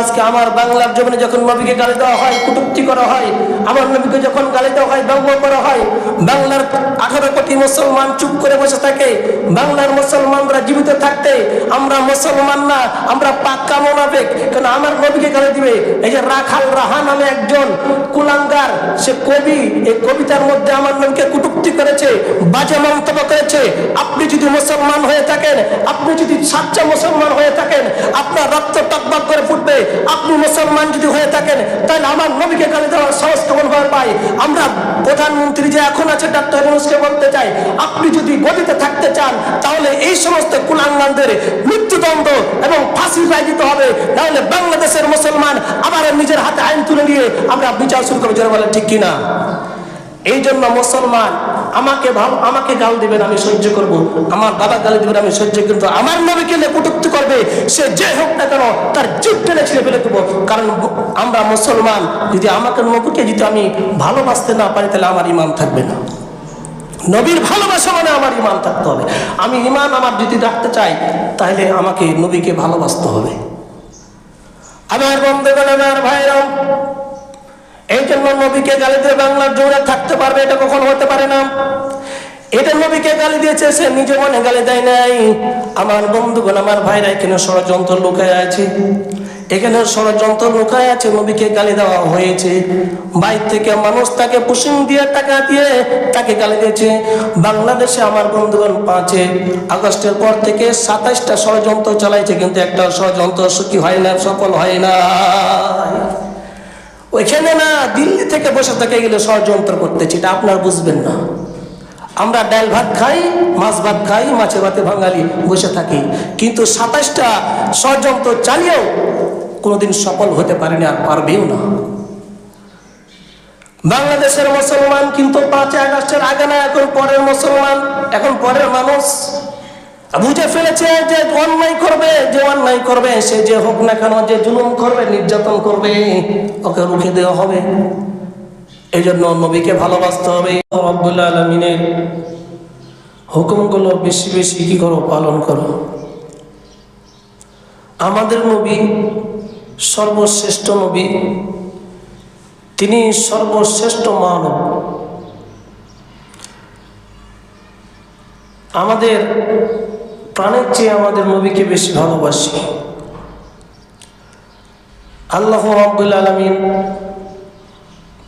আজকে আমার বাংলার জমিনে যখন নবীকে গালি দেওয়া হয়, কুটুক্তি করা হয়, আমার নবীকে যখন গালি দেওয়া হয়, ব্যঙ্গ করা হয়, বাংলার আঠারো কোটি মুসলমান চুপ করে বসে থাকে, বাংলার মুসলমানরা জীবিত থাকতে আমরা মুসলমান না, আমরা পাক্কা মোনাফেক। কারণ আমার নবীকে গালি দিবে? এই যে রাখাল রাহা নামে একজন কুলাঙ্গার, সে কবি, এই কবিতার মধ্যে আমার নবীকে কুটুক্তি করেছে, বাজে মন্তব্য করেছে, আপনি যদি মুসলমান হয়ে থাকেন, আপনি যদি সাচ্চা মুসলমান হয়ে থাকেন, আপনার রক্ত টকবক করে ফুটবে আপনি মুসলমান যদি হয়ে থাকেন, তাহলে আমার নবীকে গালি দেওয়ার সাহস কেমন ভাবে পাই আমরা প্রধানমন্ত্রী যে এখন আছে, ডাক্তার মানুষকে বলতে চাই, আপনি যদি গদিতে থাকতে চান, তাহলে এই সমস্ত কুলাঙ্গানদের মৃত্যুদণ্ড এবং ফাঁসি রায় দিতে হবে। তাহলে বাংলাদেশের মুসলমান আবার নিজের হাতে আইন তুলে নিয়ে আমরা বিচার শুরু করব যারা বলে ঠিক কিনা? এই জন্য মুসলমান, আমাকে আমাকে গাল দিবেন, আমি সহ্য করব। আমার বাবা গালি দিবেন, আমি সহ্য, কিন্তু আমার নবীকে কটুক্তি করবে, সে যে হোক না কেন তার জিপ টেনে ছিঁড়ে ফেলে দেবো। কারণ আমরা মুসলমান, যদি আমাকে নবীকে, যদি আমি ভালোবাসতে না পারি, তাহলে আমার ইমান থাকবে না। নবীর ভালোবাসা মানে আমার ইমান থাকতে হবে। আমি ইমান আমার যদি রাখতে চাই, তাহলে আমাকে নবীকে ভালোবাসতে হবে। আমার বন্ধুগণ, আমার ভাইরাম এই জন্য নবীকে গালি দিয়ে বাংলার জোরে থাকতে পারবে, এটা কখনো হতে পারে না। এটা নবীকে গালি দিয়েছে, সে নিজে মনে গালি দেয় নাই। আমার বন্ধুগণ, আমার ভাইরা, এখানে ষড়যন্ত্র লুকায় আছে। এখানে ষড়যন্ত্র লুকায় আছে, নবীকে গালি দেওয়া হয়েছে। বাইর থেকে মানুষ তাকে পুষিং দিয়ে, টাকা দিয়ে তাকে গালি দিয়েছে। বাংলাদেশে আমার বন্ধুগণ পাঁচে আগস্টের পর থেকে সাতাইশটা ষড়যন্ত্র চালাইছে, কিন্তু একটা ষড়যন্ত্র সুখী হয় না, সফল হয় না। ওইখানে না দিল্লি থেকে বসে থেকে গেলে ষড়যন্ত্র করতেছি, এটা আপনার বুঝবেন না। আমরা ডাল ভাত খাই, মাছ ভাত খাই, মাছের ভাতে বাঙালি বসে থাকি। কিন্তু সাতাশটা ষড়যন্ত্র চালিয়েও কোনোদিন সফল হতে পারেনি আর পারবেও না। বাংলাদেশের মুসলমান কিন্তু পাঁচই আগস্টের আগে না, এখন পরের মুসলমান, এখন পরের মানুষ। বুঝে ফেলেছে যে অন্যায় করবে, যে অন্যায় করবে, সে যে হোক না কেন, যে জুলুম করবে, নির্যাতন করবে, ওকে রুখে দেওয়া হবে। এই জন্য নবীকে ভালোবাসতে হবে। রব্বুল আলমিনের হুকুমগুলো বেশি বেশি কি করো, পালন করো। আমাদের নবী, সর্বশ্রেষ্ঠ নবী, তিনি সর্বশ্রেষ্ঠ মানব। আমাদের প্রাণের চেয়ে আমাদের নবীকে বেশি ভালোবাসি আল্লাহ রব্বুল আলমিন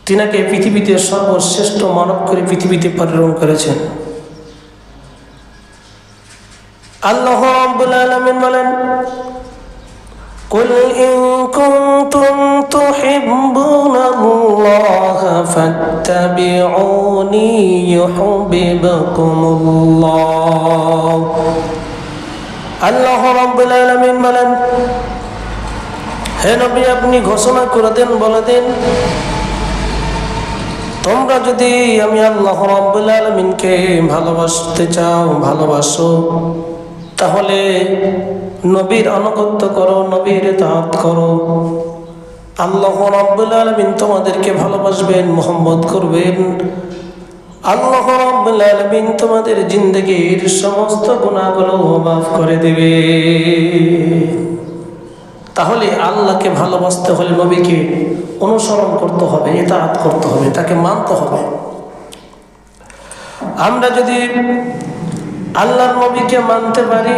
তিনাকে পৃথিবীতে সর্বশ্রেষ্ঠ মানব করে পৃথিবীতে প্রেরণ করেছেন আল্লাহ রব্বুল আলমিন বলেন قل إن كنتم تحبون الله فاتبعوني يحببكم الله আল্লাহ বলেন, হে নবী, আপনি ঘোষণা করে দেন, বলে দেন, তোমরা যদি আমি আল্লাহ রব্বুল আলমিনকে ভালোবাসতে চাও, ভালোবাসো, তাহলে নবীর আনুগত্য করো, নবীর তাঁত করো। আল্লাহ রব্বুল আলমিন তোমাদেরকে ভালোবাসবেন, মোহাম্মদ করবেন। আল্লাহ রব্বুল আলমিন তোমাদের জিন্দগির সমস্ত গুণাগুলো মাফ করে দেবে। তাহলে আল্লাহকে ভালোবাসতে হলে নবীকে অনুসরণ করতে হবে এতাহাত করতে হবে, তাকে মানতে হবে। আমরা যদি আল্লাহর নবীকে মানতে পারি,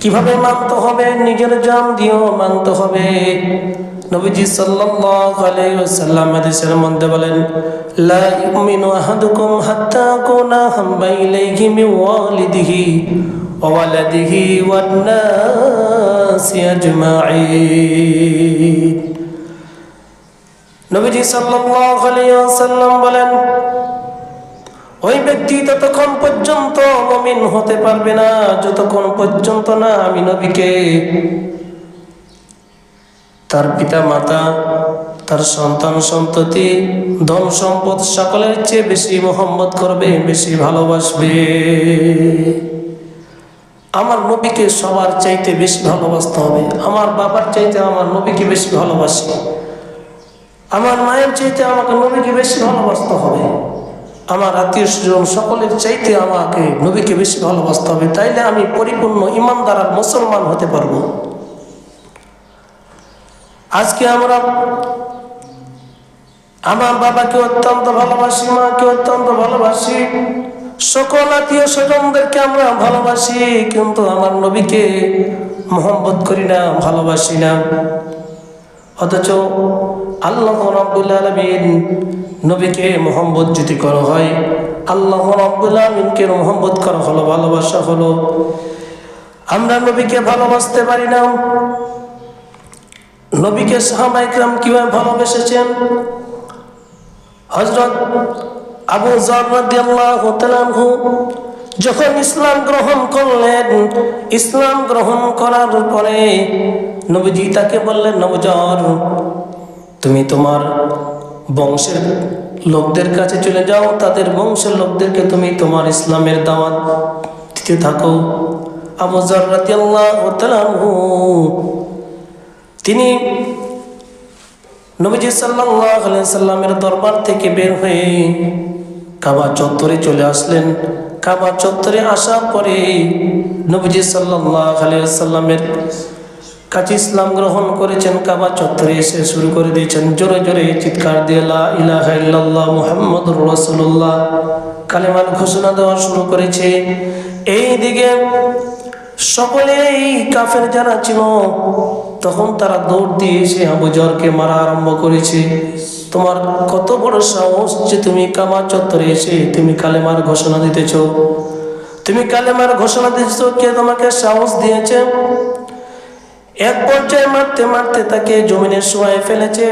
কীভাবে মানতে হবে? নিজের জান দিয়েও মানতে হবে। নবীজি সাল্লাল্লাহু আলাইহি ওয়াসাল্লাম হাদিসের মধ্যে বলেন, লা ইউমিনু আহাদুকুম হাত্তা কুনা হাম্বা ইলাইহি মিন ওয়ালিদিহি ওয়া ওয়ালাদিহি ওয়ান নাসি আজমাইন নবীজি সাল্লাল্লাহু আলাইহি ওয়াসাল্লাম বলেন, ওই ব্যক্তি ততক্ষণ পর্যন্ত মমিন হতে পারবে না, যতক্ষণ পর্যন্ত না আমি নবীকে তার পিতা মাতা, তার সন্তান সন্ততি, ধন সম্পদ সকলের চেয়ে বেশি মোহাম্মত করবে, বেশি ভালোবাসবে। আমার নবীকে সবার চাইতে বেশি ভালোবাসতে হবে। আমার বাবার চাইতে আমার নবীকে বেশি ভালোবাসি। আমার মায়ের চাইতে আমাকে নবীকে বেশি ভালোবাসতে হবে। আমার আত্মীয় স্বজন সকলের চাইতে আমাকে নবীকে বেশি ভালোবাসতে হবে। তাইলে আমি পরিপূর্ণ ইমানদার মুসলমান হতে পারব। আজকে আমরা আমার বাবাকে অত্যন্ত ভালোবাসি, মাকে অত্যন্ত ভালোবাসি। সকল আত্মীয় স্বজনদেরকে আমরা ভালোবাসি, কিন্তু আমার নবীকে মোহাম্মত করি না, ভালোবাসি না। অথচ আল্লাহ আলমিন নবীকে মোহাম্মত যদি করা হয়, আল্লাহ আলমিনকে মোহাম্মত করা হলো, ভালোবাসা হলো। আমরা নবীকে ভালোবাসতে পারি না। নবীকে সাহাবাইকরাম কীভাবে ভালোবেসেছেন? হজরত আবু জাহু যখন ইসলাম গ্রহণ করলেন, ইসলাম গ্রহণ করার পরে নবীজি তাকে বললেন নবজর তুমি তোমার বংশের লোকদের কাছে চলে যাও, তাদের বংশের লোকদেরকে তুমি তোমার ইসলামের দাওয়াত দিতে থাকো। আবু জাহু তিনি নবীজি সাল্লামের দরবার থেকে বের হয়ে কাবা চত্বরে চলে আসলেন। কাবা চত্বরে আসার পরে নবীজি সাল্লামের কাছে ইসলাম গ্রহণ করেছেন। কাবা চত্বরে এসে শুরু করে দিয়েছেন, জোরে জোরে চিৎকার দিয়ে মুহাম্মাদুর রাসূলুল্লাহ কালেমার ঘোষণা দেওয়া শুরু করেছে। এই দিকে সকলেই কাফের যারা ছিল তখন তারা দৌড় দিয়ে এসে আবু জরকে মারা আরম্ভ করেছে। তোমার কত বড় সাহস যে তুমি কামা চত্বরে এসে তুমি কালেমার ঘোষণা দিতেছ। তুমি কালেমার ঘোষণা দিতেছ, কে তোমাকে সাহস দিয়েছে? এক পর্যায়ে মারতে মারতে তাকে জমিনে শোয়ায় ফেলেছে।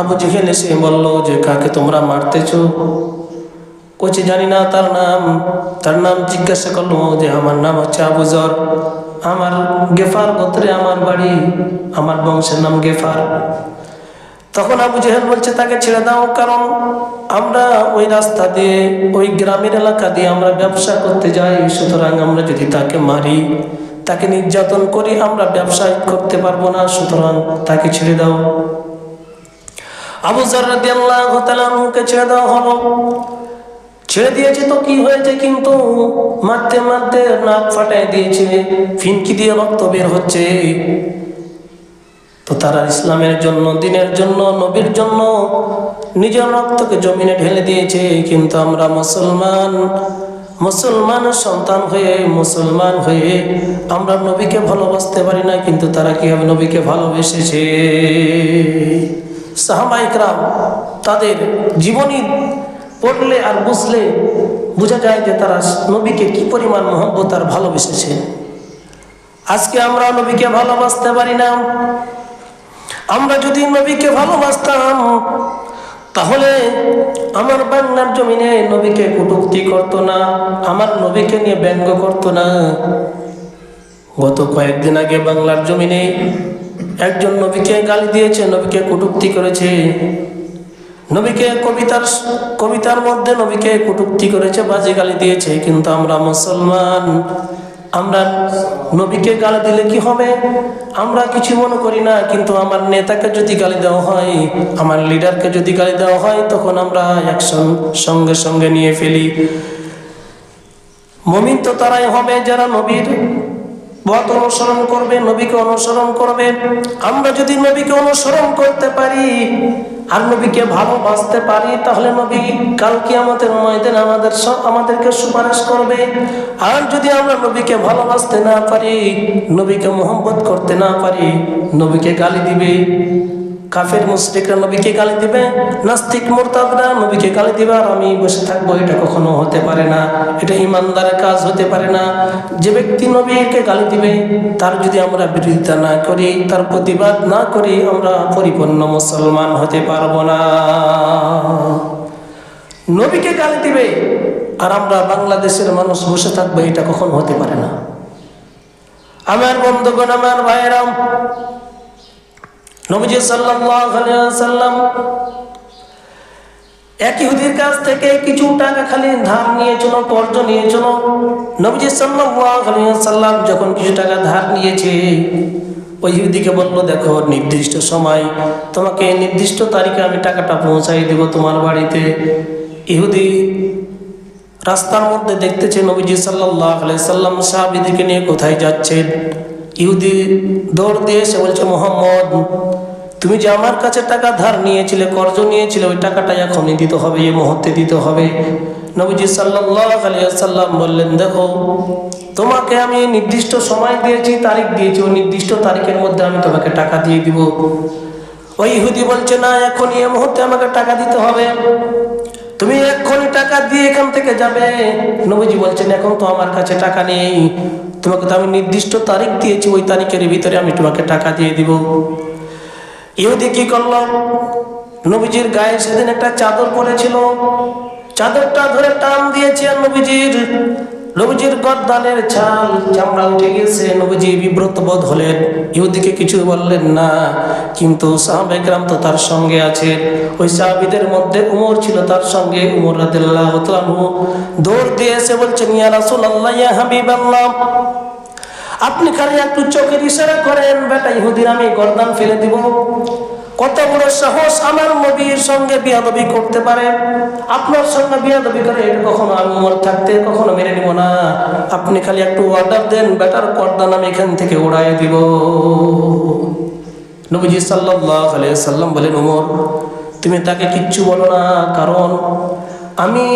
আবু জেহেল এসে বলল, যে কাকে তোমরা মারতেছো? কচি জানি না তার নাম তার নাম জিজ্ঞাসা করল, যে আমার নাম হচ্ছে আবুজর আমার গেফার গোত্রে আমার বাড়ি, আমার বংশের নাম গেফার। তখন আবু জেহেল বলছে, তাকে ছেড়ে দাও, কারণ আমরা ওই রাস্তা দিয়ে, ওই গ্রামের এলাকা দিয়ে আমরা ব্যবসা করতে যাই, সুতরাং আমরা যদি তাকে মারি, তাকে নির্যাতন করি, আমরা ব্যবসা করতে পারব না, সুতরাং তাকে ছেড়ে দাও। আবু জর্রাদি আল্লাহকে ছেড়ে দেওয়া হলো। ছেড়ে দিয়েছে তো কি হয়েছে কিন্তু? মারতে মারতে নাক ফাটাই দিয়েছে, ফিনকি দিয়ে রক্ত বের হচ্ছে। তো তারা ইসলামের জন্য, দিনের জন্য, নবীর জন্য নিজের রক্তকে জমিনে ঢেলে দিয়েছে। কিন্তু আমরা মুসলমান মুসলমান সন্তান হয়ে, মুসলমান হয়ে আমরা নবীকে ভালোবাসতে পারি না, কিন্তু তারা কীভাবে নবীকে ভালোবেসেছে। সাহাবাইকরাম তাদের জীবনী পড়লে আর বুঝলে বোঝা যায় যে তারা নবীকে কি পরিমাণ মহব্বত আর ভালোবেসেছে। আজকে আমরা নবীকে ভালোবাসতে পারি না। আমরা যদি নবীকে ভালোবাসতাম, তাহলে আমার বাংলার জমিনে নবীকে কটুক্তি করতো না, আমার নবীকে নিয়ে ব্যঙ্গ করতো না। গত কয়েকদিন আগে বাংলার জমিনে একজন নবীকে গালি দিয়েছে, নবীকে কটুক্তি করেছে। নবীকে কবিতার কবিতার মধ্যে নবীকে কটুক্তি করেছে, বাজে গালি দিয়েছে। কিন্তু আমরা মুসলমান, আমরা নবীকে গালি দিলে কি হবে? আমরা কিছু মনে করি না, কিন্তু আমার নেতাকে যদি গালি দেওয়া হয়, আমার লিডারকে যদি গালি দেওয়া হয়, তখন আমরা অ্যাকশন সঙ্গে সঙ্গে নিয়ে ফেলি। মমিন তো তারাই হবে যারা নবীর পথ অনুসরণ করবে, নবীকে অনুসরণ করবে। আমরা যদি নবীকে অনুসরণ করতে পারি আর নবীকে ভালোবাসতে পারি, তাহলে নবী কালকে আমাদের ময়দান আমাদের আমাদেরকে সুপারিশ করবে। আর যদি আমরা নবীকে ভালোবাসতে না পারি, নবীকে মোহাম্মত করতে না পারি, নবীকে গালি দিবে। কাফের মুসলিকরা নবীকে গালি দিবে, নাস্তিক মোরতাদরা নবীকে গালি দিবে, আর আমি বসে থাকব, এটা কখনো হতে পারে না। এটা ইমানদারের কাজ হতে পারে না। যে ব্যক্তি নবীকে গালি দিবে, তার যদি আমরা বিরোধিতা না করি, তার প্রতিবাদ না করি, আমরা পরিপূর্ণ মুসলমান হতে পারব না। নবীকে গালি দিবে, আর আমরা বাংলাদেশের মানুষ বসে থাকব, এটা কখনো হতে পারে না। আমার বন্ধুগণ, আমার ভাইয়েরাম নবীজি সাল্লাম এক ইহুদির কাছ থেকে কিছু টাকা খালি ধার নিয়েছিল, কর্জ নিয়েছিল। নবীজি সাল্লাম যখন কিছু টাকা ধার নিয়েছে, ওই ইহুদিকে বলল, দেখো, নির্দিষ্ট সময় তোমাকে নির্দিষ্ট তারিখে আমি টাকাটা পৌঁছাই দেব তোমার বাড়িতে। ইহুদি রাস্তার মধ্যে দেখতেছে নবীজি সাল্লাহ সাল্লাম সাহাবিদিকে নিয়ে কোথায় যাচ্ছেন। ইহুদি দৌড় দিয়ে এসে বলছে, মোহাম্মদ, তুমি যে আমার কাছে টাকা ধার নিয়েছিলে, কর্জ নিয়েছিলে, ওই টাকাটা এখনই দিতে হবে, এই মুহূর্তে দিতে হবে। নবীজি সাল্লাম বললেন, দেখো, তোমাকে আমি নির্দিষ্ট সময় দিয়েছি, তারিখ দিয়েছি, ওই নির্দিষ্ট তারিখের মধ্যে আমি তোমাকে টাকা দিয়ে দিব। ওই ইহুদি বলছে, না, এখনই, এই মুহূর্তে আমাকে টাকা দিতে হবে। তুমি এক্ষুনি টাকা দিয়ে এখান থেকে যাবে। নবীজি বলছেন, এখন তো আমার কাছে টাকা নেই। তোমাকে তো আমি নির্দিষ্ট তারিখ দিয়েছি, ওই তারিখের ভিতরে আমি তোমাকে টাকা দিয়ে দিব। ইহুদি কি করল? নবীজির গায়ে সেদিন একটা চাদর পরেছিল। চাদরটা ধরে টান দিয়েছে নবীজির নবীজির গদ্দানের ছাল চামড়া উঠে গেছে নবীজি বিব্রত বোধ হলেন। ইহুদিকে কিছু বললেন না, কিন্তু সাহাবেকরাম তো তার সঙ্গে আছে। ওই সাহাবিদের মধ্যে উমর ছিল তার সঙ্গে, উমর রাদিল্লাহ দৌড় দিয়ে এসে বলছেন, ইয়া রাসূলুল্লাহ, ইয়া হাবিবাল্লাহ, আপনি খালি একটু চোখের ইশারা করেন, বেটা ইহুদির আমি গর্দান ফেলে দিব। কত বড় সাহস আমার নবীর সঙ্গে বিয়াদবি করতে পারে? আপনার সঙ্গে বিয়াদবি করে কখনো আমি উমর থাকতে কখনো মেনে নিব না। আপনি খালি একটু অর্ডার দেন, বেটার গর্দান আমি এখান থেকে উড়াই দিব। নবীজি সাল্লাহ সাল্লাম বলেন, উমর, তুমি তাকে কিচ্ছু বলো না, কারণ আমি,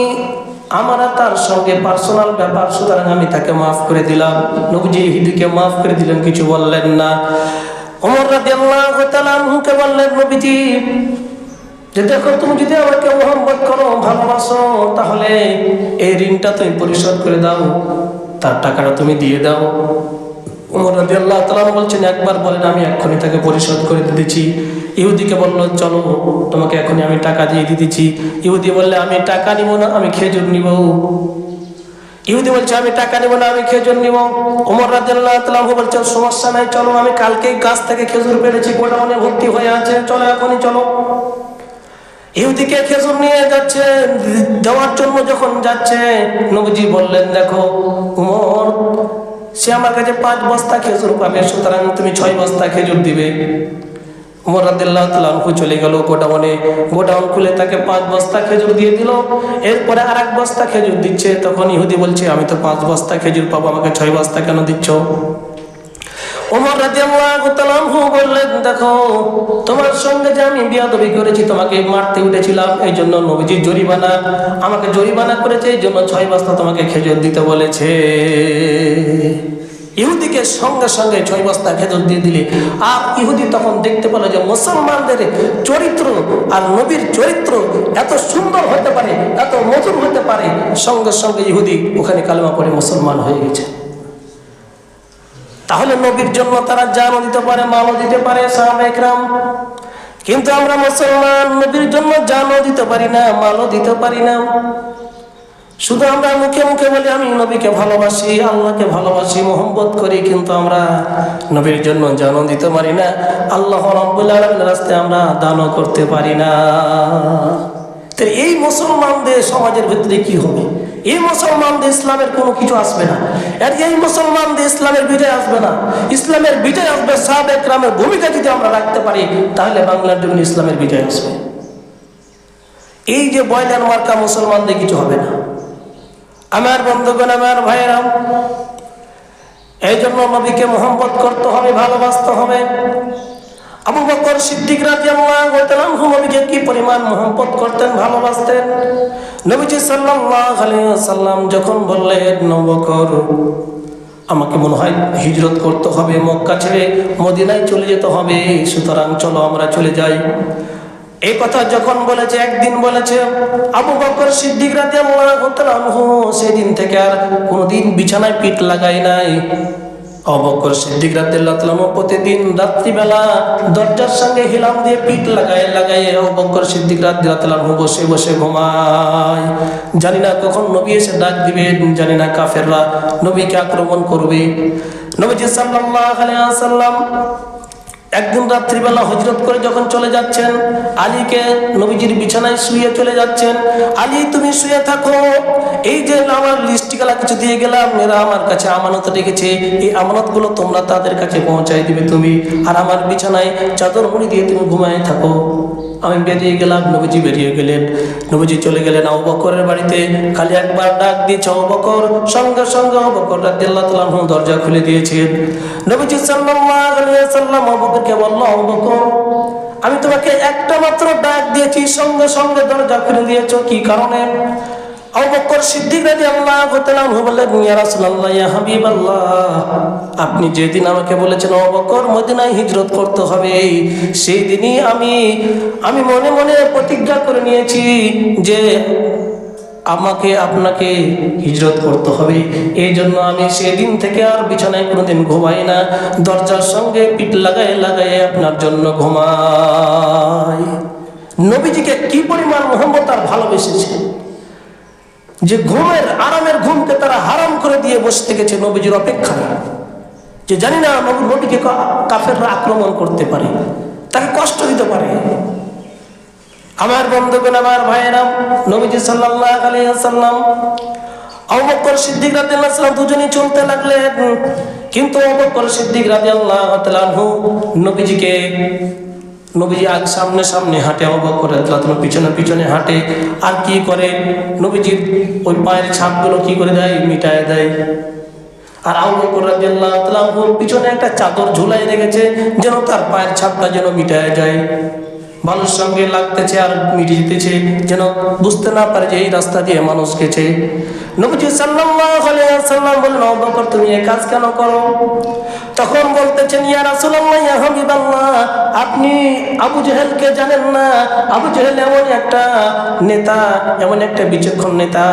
আমার তার সঙ্গে পার্সোনাল ব্যাপার, সুতরাং আমি তাকে মাফ করে দিলাম। নবীজি হিদিকে মাফ করে দিলেন, কিছু বললেন না। তুমি যদি আমাকে করো ভালোবাসো, তাহলে এই ঋণটা তুমি পরিশোধ করে দাও, তার টাকাটা তুমি দিয়ে দাও। তালাম বলছেন, একবার বলেন, আমি এক্ষুনি তাকে পরিশোধ করে দিতেছি। ইহুদিকে বলল, চলো, তোমাকে এখনই আমি টাকা দিয়ে দিতেছি। ইহুদি বললে, আমি টাকা নিব না, আমি খেজুর নিব। ইহুদি বলছে, আমি টাকা নিব না, আমি খেজুর নিব। উমর রাজিয়াল্লাহ তালাম বলছেন, সমস্যা নাই, চলো, আমি কালকেই গাছ থেকে খেজুর পেরেছি গোডাউনে ভর্তি হয়ে আছে, চলো, এখনই চলো। খেজুর নিয়ে যাচ্ছে জন্য যখন যাচ্ছে, নবীজি বললেন, দেখো সে আমার কাছে পাঁচ বস্তা খেজুর পাবে, সুতরাং তুমি ছয় বস্তা খেজুর দিবে। উমর রাদিল্লাহ তালানহু চলে গেল গোডাউনে গোডাউন খুলে তাকে পাঁচ বস্তা খেজুর দিয়ে দিল। এরপরে আর এক বস্তা খেজুর দিচ্ছে, তখন ইহুদি বলছে, আমি তো পাঁচ বস্তা খেজুর পাবো, আমাকে ছয় বস্তা কেন দিচ্ছ? ওমর রাদিয়াল্লাহু তাআলাহু বললেন, দেখো, তোমার সঙ্গে যে আমি বিয়াদবি করেছি, তোমাকে মারতে উঠেছিলাম এই জন্য নবীজি জরিমানা, আমাকে জরিমানা করেছে এই জন্য ছয় বস্তা তোমাকে খেজুর দিতে বলেছে। ইহুদিকে সঙ্গে সঙ্গে ছয় বস্তা খেজুর দিয়ে দিলে। আর ইহুদি তখন দেখতে পেল যে মুসলমানদের চরিত্র আর নবীর চরিত্র এত সুন্দর হতে পারে, এত মধুর হতে পারে, সঙ্গে সঙ্গে ইহুদি ওখানে কালেমা পড়ে মুসলমান হয়ে গেছে। তাহলে নবীর জন্য তারা জানও দিতে পারে মালও দিতে পারে সাহাবেকরাম কিন্তু আমরা মুসলমান, নবীর জন্য জানও দিতে পারি না মালও দিতে পারি না। শুধু আমরা মুখে মুখে বলি, আমি নবীকে ভালোবাসি, আল্লাহকে ভালোবাসি মোহব্বত করি, কিন্তু আমরা নবীর জন্য জানও দিতে পারি না। আল্লাহ রাস্তায় আমরা দানও করতে পারি না। তো এই মুসলমানদের সমাজের ভিতরে কি হবে? এই মুসলমানদের ইসলামের কোনো কিছু আসবে না। আর এই মুসলমানদের ইসলামের বিজয় আসবে না। ইসলামের বিজয় আসবে সাবেক রামের ভূমিকা যদি আমরা রাখতে পারি, তাহলে বাংলার জন্য ইসলামের বিজয় আসবে। এই যে বয়লার মার্কা মুসলমানদের কিছু হবে না। আমার বন্ধুগণ, আমার ভাইয়েরাম এই জন্য নবীকে মোহাম্মত করতে হবে, ভালোবাসতে হবে। আবু বকর সিদ্দিক রাদিয়াল্লাহু তাআলা নবীকে কি পরিমাণ মোহাম্মত করতেন, ভালোবাসতেন? নবীজি সাল্লাল্লাহু আলাইহি ওয়াসাল্লাম যখন বললেন নবকর আমাকে মনে হয় হিজরত করতে হবে, মক্কা ছেড়ে মদিনায় চলে যেতে হবে, সুতরাং চলো আমরা চলে যাই। এই কথা যখন বলেছে, একদিন বলেছে, আবু বকর সিদ্দিক রাদিয়াল্লাহু সেদিন থেকে আর কোনোদিন বিছানায় পিঠ লাগাই নাই। অবকর সিদ্দিক রাদিয়াল্লাহু প্রতিদিন রাত্রিবেলা দরজার সঙ্গে হিলাম দিয়ে পিঠ লাগায় লাগায় অবকর সিদ্দিক রাদিয়াল্লাহু বসে বসে ঘুমায়। জানি না কখন নবী এসে ডাক দিবে, জানি না কাফেররা নবীকে আক্রমণ করবে। নবীজি সাল্লাল্লাহু আলাইহি ওয়াসাল্লাম একদিন রাত্রিবেলা হজরত করে যখন চলে যাচ্ছেন, আলীকে নবীজির বিছানায় শুয়ে চলে যাচ্ছেন, আলী তুমি শুয়ে থাকো, এই যে আমার লিস্টিকালা কিছু দিয়ে গেলাম, এরা আমার কাছে আমানত রেখেছে, এই আমানতগুলো তোমরা তাদের কাছে পৌঁছাই দিবে তুমি, আর আমার বিছানায় চাদর মুড়ি দিয়ে তুমি ঘুমায় থাকো। আমি বেরিয়ে গেলাম, নবীজি বেরিয়ে গেলেন। নবীজি চলে গেলেন আবু বকরের বাড়িতে। খালি একবার ডাক দিয়েছে আবু বকর, সঙ্গে সঙ্গে আবু বকর রাদিয়াল্লাহু তাআলা দরজা খুলে দিয়েছেন। নবীজি সাল্লাম আবু বকরকে বলল, আবু বকর, আমি তোমাকে একটা মাত্র ডাক দিয়েছি, সঙ্গে সঙ্গে দরজা খুলে দিয়েছ, কি কারণে? আবু বকর সিদ্দিক রাদিয়াল্লাহু তাআলা আনহু বললেন রাসূলুল্লাহ, ইয়া আপনি যেদিন আমাকে বলেছেন অবকর মদিনায় হিজরত করতে হবে। সেই দিনই আমি আমি মনে মনে প্রতিজ্ঞা করে নিয়েছি যে আমাকে, আপনাকে হিজরত করতে হবে। এই জন্য আমি সেদিন থেকে আর বিছানায় কোনোদিন ঘুমাই না। দরজার সঙ্গে পিঠ লাগাই লাগাই আপনার জন্য ঘুমাই। নবীজিকে কি পরিমাণ মোহাম্মদ আর ভালোবেসেছে যে ঘুমের, আরামের ঘুমকে তারা হারাম করে দিয়ে বসে গেছে নবীজির অপেক্ষায়। যে জানি না নবী নবীকে কাফেররা আক্রমণ করতে পারে, তাকে কষ্ট দিতে পারে। আমার বন্ধুগণ, আমার ভাইয়েরা, নবীজি সাল্লাল্লাহু আলাইহি ওয়াসাল্লাম, আবু বকর সিদ্দিক রাদিয়াল্লাহু সাল্লাম দুজনেই চলতে লাগলেন। কিন্তু আবু বকর সিদ্দিক আনহু নবীজিকে নবীজি আগ সামনে সামনে হাঁটে, অবাক করে রাদিয়াল্লাহু পিছনে পিছনে হাঁটে। আর কি করে? নবীজির ওই পায়ের ছাপগুলো কি করে দেয়? মিটায় দেয়। আর আবু বকর রাদিয়াল্লাহু পিছনে একটা চাদর ঝুলাই রেখেছে, যেন তার পায়ের ছাপটা যেন মিটায় যায়। মানুষ সঙ্গে লাগতেছে আর মিটে যেতেছে যেন বুঝতে না পারে যে এই রাস্তা দিয়ে মানুষ গেছে। বকর, তুমি কাজ কেন করো? তখন বলতেছেন আপনি আবু জানেন না? আবু এমন একটা নেতা, এমন একটা বিচক্ষণ নেতা।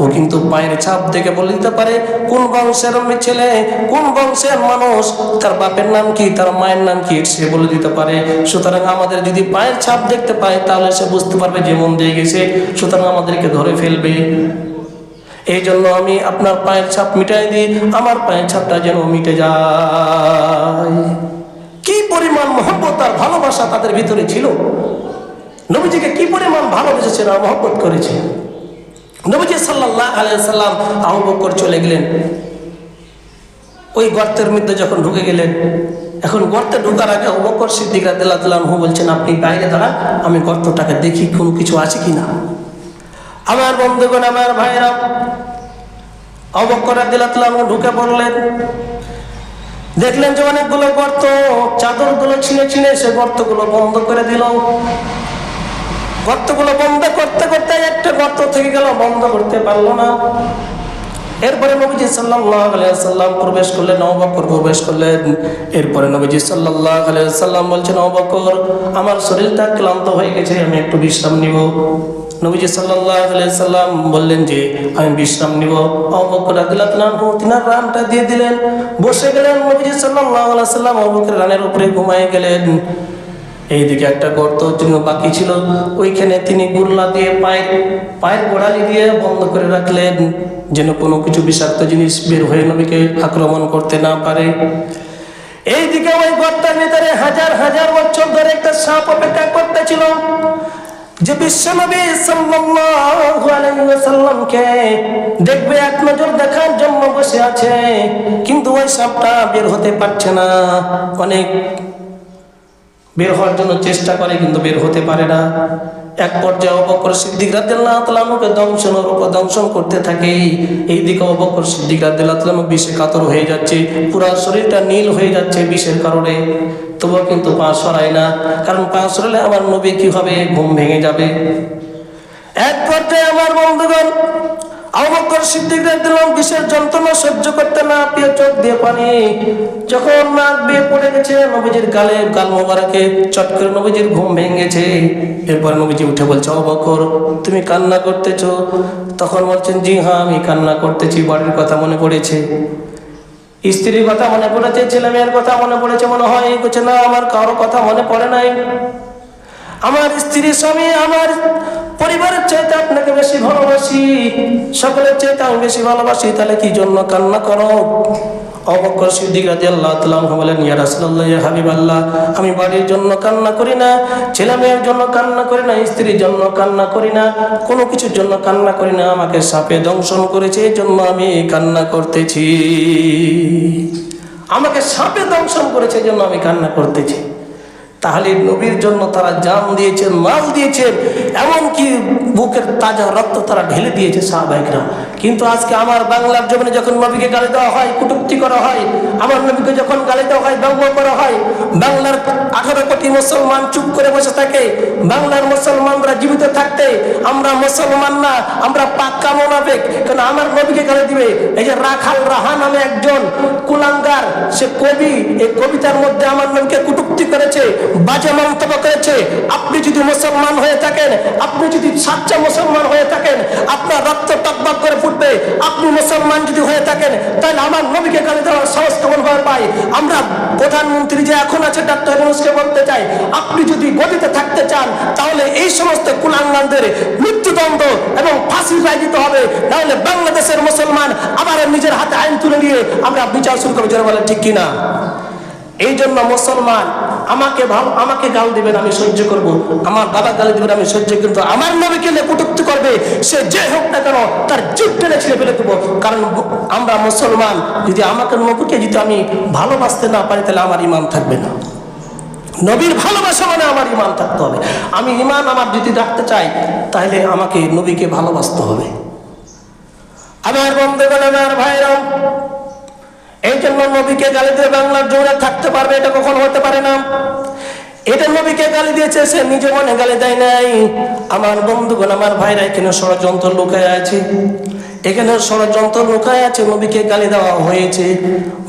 ও কিন্তু পায়ের ছাপ বলে দিতে পারে, কোন বংশের ছেলে, কোন বংশের মানুষ, তার বাপের নাম কি, তার মায়ের নাম কি, সে বলে দিতে পারে। সুতরাং আমাদের যদি পায়ের ছাপ দেখতে পায়, তাহলে সে বুঝতে পারবে যে মন দিয়ে গেছে, সুতরাং আমাদেরকে ধরে ফেলবে। এই জন্য আমি আপনার পায়ের ছাপ মিটাই দিই, আমার পায়ের ছাপটা যেন মিটে যায়। কি পরিমাণ মহব্বত আর ভালোবাসা তাদের ভিতরে ছিল? নবীজিকে কি পরিমাণ ভালোবেসেছেন আর মহব্বত করেছে? নবীজি সাল্লাল্লাহু আলাইহি সাল্লাম আবু বকর চলে গেলেন। ওই গর্তের মধ্যে যখন ঢুকে গেলেন এখন গর্তে ঢোকার আগে আবু বকর সিদ্দিক তাআলা বলছেন, আপনি বাইরে দাঁড়ান, আমি গর্তটাকে দেখি, কোনো কিছু আছে কি না আমার বন্ধুগণ, আমার ভাইরা আবু বকর রাদিয়াল্লাহু তাআলা ঢুকে পড়লেন। দেখলেন যে অনেকগুলো গর্ত, চাদরগুলো ছিঁড়ে ছিঁড়ে সে গর্তগুলো বন্ধ করে দিল। গর্তগুলো বন্ধ করতে করতে একটা গর্ত থেকে গেল, বন্ধ করতে পারল না। এরপরে নবীজি সাল্লাম প্রবেশ করলেন আবু বকর প্রবেশ করলেন এরপরে নবীজি আলাইহি সাল্লাম বলছেন আবু বকর আমার শরীরটা ক্লান্ত হয়ে গেছে আমি একটু বিশ্রাম নিব নবীজি আলাইহি সাল্লাম বললেন যে আমি বিশ্রাম নিব আবু বকর রাদিয়াল্লাহু আনহু তিনার রানটা দিয়ে দিলেন বসে গেলেন নবীজি আলাইহি সাল্লাম আবু বকরের রানের উপরে ঘুমায় গেলেন এইদিকে একটা গর্ত বাকি ছিল। ওইখানে তিনি গুল্লা দিয়ে পায়ের পায়ের গোড়ালি দিয়ে বন্ধ করে রাখলেন, যেন কোনো কিছু বিষাক্ত জিনিস বের হয়ে নবীকে আক্রমণ করতে না পারে। এইদিকে ওই গর্তের ভিতরে হাজার হাজার বছর ধরে একটা সাপ অপেক্ষা করতেছিল, যে বিশ্বনবী সাল্লাল্লাহু দেখবে এক নজর দেখার জন্য বসে আছে, কিন্তু ওই সাপটা বের হতে পারছে না। অনেক বের হওয়ার জন্য চেষ্টা করে, কিন্তু বের হতে পারে না। এক পর্যায়ে অবকর সিদ্দিক আমাকে দংশনের উপর দংশন করতে থাকে। এইদিকে অবকর সিদ্দিক রাদিয়াল্লাহু তাআলা বিষে কাতর হয়ে যাচ্ছে, পুরো শরীরটা নীল হয়ে যাচ্ছে বিষের কারণে। তবুও কিন্তু পা সরায় না, কারণ পা সরালে আমার নবী কি হবে ঘুম ভেঙে যাবে? এক পর্যায়ে আমার বন্ধুগণ যন্ত্রণা সহ্য করতে না পেয়ে চোখ দিয়ে পানি যখন পড়ে গেছে গালে গাল চট করে ঘুম ভেঙেছে। এরপর উঠে বলছে তুমি কান্না করতেছো? তখন বলছেন, জি হ্যাঁ আমি কান্না করতেছি, বাড়ির কথা মনে পড়েছে। স্ত্রীর কথা মনে পড়েছে ছেলে মেয়ের কথা মনে পড়েছে, মনে হয় এই করছে না, আমার কারও কথা মনে পড়ে নাই। আমার স্ত্রী স্বামী, আমার পরিবারের চাইতে আপনাকে বেশি ভালোবাসি, সকলের চাইতে আমি বেশি ভালোবাসি, তাহলে কি জন্য কান্না করো? অবকর সিদ্দিক রাজি আল্লাহ তালাম বলেন, ইয়া রাসুল্লাহ হাবিব আল্লাহ আমি বাড়ির জন্য কান্না করি না, ছেলে মেয়ের জন্য কান্না করি না, স্ত্রীর জন্য কান্না করি না, কোনো কিছুর জন্য কান্না করি না, আমাকে সাপে দংশন করেছে এই জন্য আমি কান্না করতেছি। আমাকে সাপে দংশন করেছে এই জন্য আমি কান্না করতেছি। তাহলে নবীর জন্য তারা জান দিয়েছেন মাল দিয়েছেন এমনকি বুকের তাজা রক্ত তারা ঢেলে দিয়েছে সাহাবাহিকরা কিন্তু আজকে আমার বাংলার জমিনে যখন নবীকে গালি দেওয়া হয়, কুটুক্তি করা হয়, আমার নবীকে যখন গালি দেওয়া হয় ব্যবহার করা হয়, বাংলার আঠারো কোটি মুসলমান চুপ করে বসে থাকে, বাংলার মুসলমানরা জীবিত থাকতে, আমরা মুসলমান না, আমরা পাক্কা মোনাফেক। কেন আমার নবীকে গালি দিবে? এই যে রাখাল রাহা নামে একজন কুলাঙ্গার, সে কবি, এই কবিতার মধ্যে আমার নবীকে কুটুক্তি করেছে বাজে মন্তব্য করেছে। আপনি যদি মুসলমান হয়ে থাকেন, আপনি যদি সাচ্চা মুসলমান হয়ে থাকেন, আপনার রক্ত টকবক করে ফুটবে। আপনি মুসলমান যদি হয়ে থাকেন, তাহলে আমার নবীকে গালি দেওয়ার সাহস কেমন ভয় পাই আমরা প্রধানমন্ত্রী যে এখন আছে, ডাক্তার ইউনুসকে বলতে চাই, আপনি যদি গদিতে থাকতে চান, তাহলে এই সমস্ত কুলাঙ্গানদের মৃত্যুদণ্ড এবং ফাঁসি রায় দিতে হবে। তাহলে বাংলাদেশের মুসলমান আবার নিজের হাতে আইন তুলে নিয়ে আমরা বিচার শুরু করব। যারা বলে ঠিক কিনা? এই জন্য মুসলমান আমাকে ভাব, আমাকে গাল দিবেন, আমি সহ্য করব। আমার বাবা গালি দিবেন, আমি সহ্য কিন্তু আমার নবীকে নিয়ে কটুক্তি করবে, সে যে হোক না কেন তার জিপ ছিঁড়ে ফেলে দেবো। কারণ আমরা মুসলমান, যদি আমাকে নবীকে যদি আমি ভালোবাসতে না পারি, তাহলে আমার ইমান থাকবে না। নবীর ভালোবাসা মানে আমার ইমান থাকতে হবে। আমি ইমান আমার যদি রাখতে চাই, তাহলে আমাকে নবীকে ভালোবাসতে হবে। আমার বন্ধুগণ, আমার ভাইরাও এই জন্য নবীকে গালি দিয়ে বাংলার জোরে থাকতে পারবে, এটা কখন হতে পারে না। এটা নবীকে গালি দিয়েছে, সে নিজে মনে গালি দেয় নাই। আমার বন্ধুগণ, আমার ভাইরা, এখানে ষড়যন্ত্র লুকায় আছে। এখানে ষড়যন্ত্র লুকায় আছে, নবীকে গালি দেওয়া হয়েছে।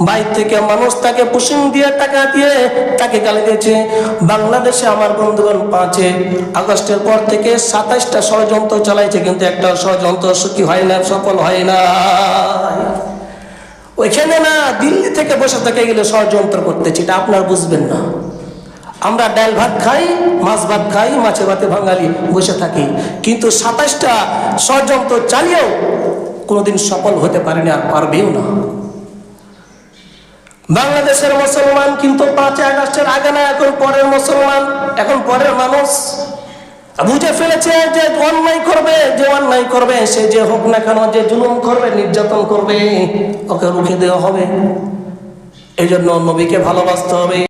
বাইর থেকে মানুষ তাকে পুষিং দিয়ে, টাকা দিয়ে তাকে গালি দিয়েছে। বাংলাদেশে আমার বন্ধুগণ পাঁচে আগস্টের পর থেকে সাতাইশটা ষড়যন্ত্র চালাইছে, কিন্তু একটা ষড়যন্ত্র সুখী হয় না, সফল হয় না। ওইখানে না দিল্লি থেকে বসে থেকে গেলে ষড়যন্ত্র করতেছি, এটা আপনার বুঝবেন না। আমরা ডাল ভাত খাই, মাছ ভাত খাই মাছে ভাতে বাঙালি বসে থাকি। কিন্তু সাতাশটা ষড়যন্ত্র চালিয়েও কোনোদিন সফল হতে পারেনি আর পারবেও না। বাংলাদেশের মুসলমান কিন্তু পাঁচই আগস্টের আগে না, এখন পরের মুসলমান, এখন পরের মানুষ। বুঝে ফেলেছে যে অন্যায় করবে, যে অন্যায় করবে, সে যে হোক না কেন, যে জুলুম করবে, নির্যাতন করবে, ওকে রুখে দেওয়া হবে। এই জন্য নবীকে ভালোবাসতে হবে।